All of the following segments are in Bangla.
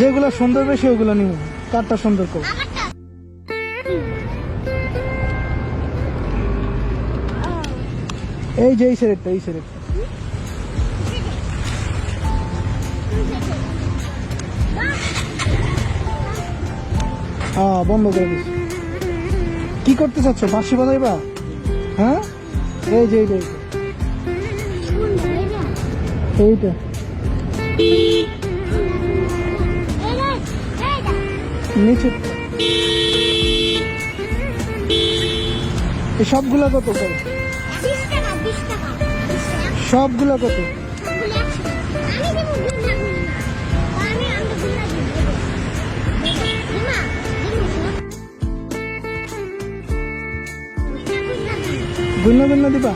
যেগুলো সুন্দর বেশি, ওগুলো নিব কারটা সুন্দর করো। আমারটা এই যে, এই সেরেটটা এই সেরেটটা হ্যাঁ বন্ধ করে দিস কি করতে চাচ্ছ? বাঁশি বাজাইবা? হ্যাঁ? এই যে এইটা এইটা। নিচে। সবগুলা কত করে? সবগুলা কত? ভিন্ন ভিন্ন দিবা?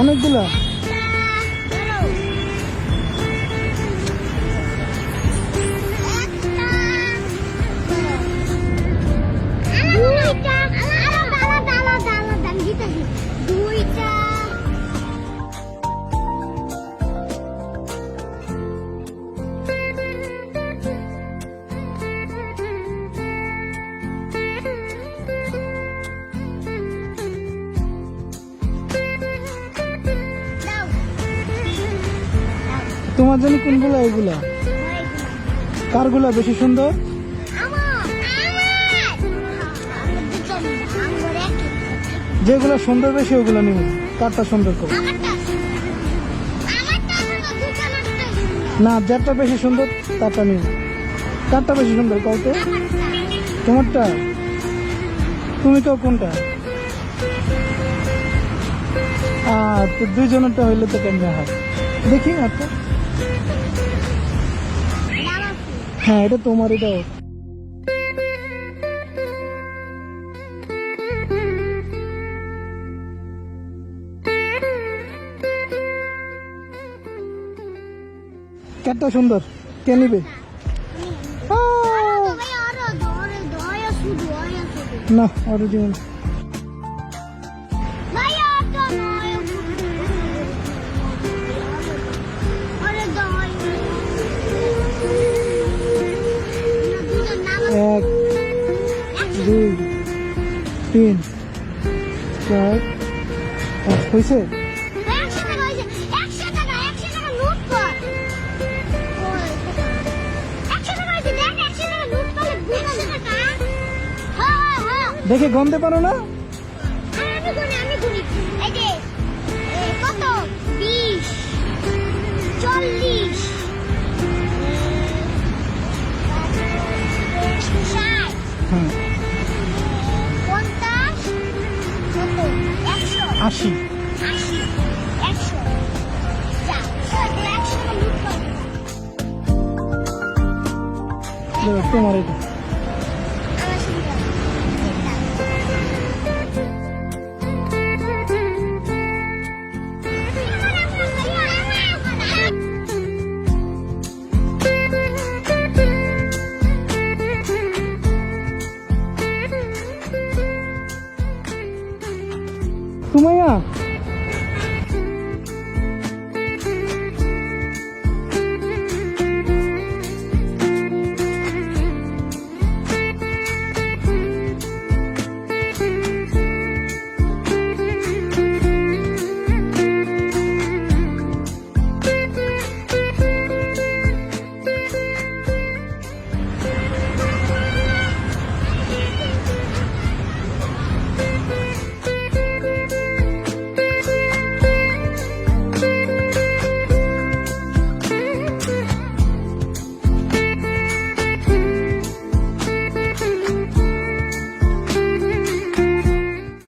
অনেকগুলা। তোমার জানি কোনগুলা? এগুলা। কারগুলা বেশি সুন্দর? যেগুলো সুন্দর বেশি, ওগুলো নিব কারটা সুন্দর করো। না, যারটা বেশি সুন্দর, তারটা নিব কারটা বেশি সুন্দর আমারটা তোমারটা? তুমি তো কোনটা? আর দুইজনেরটা হইলে তো কেমন হয়? দেখি একটা। হ্যাঁ এটা তোমার এটা। কারটা সুন্দর কে নিবে? না ওর জীবন দুই তিন চার পাঁচ হয়েছে? দেখে গন্ধে পারো একশো আশি তোমার এটা। 怎么样